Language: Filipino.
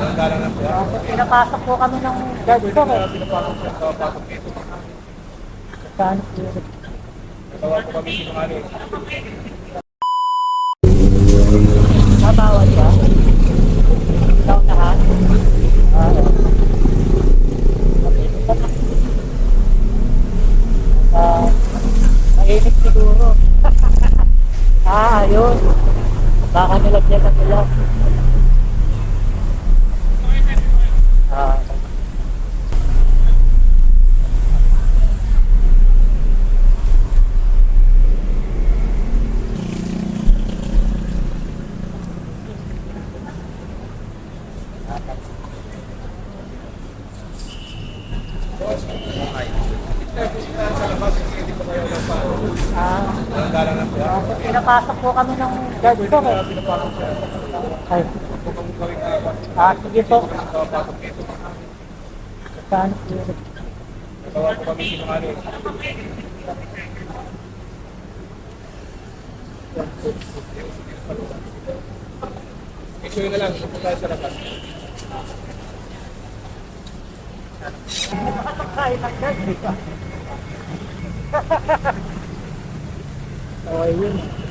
Ng pera. Pinapasok po kami ng guard ko. Eh. Pinapasok siya sa pasok dito. Saan po? Kami sinungaling. Mabawal ba? Ikaw na ha? Ah, Ah, siguro. ah, ayun. Baka nilagyan na nila. Ah, Sa labas, hindi ko kayo nagpapasok. ah. Galang ng pera. Tapos pinapasok po kami ng guard ko. Ay, ah, sige po. Saan po? Nagawa ko kami sinungaling. Issue na lang, punta tayo sa labas. Oh, ayun.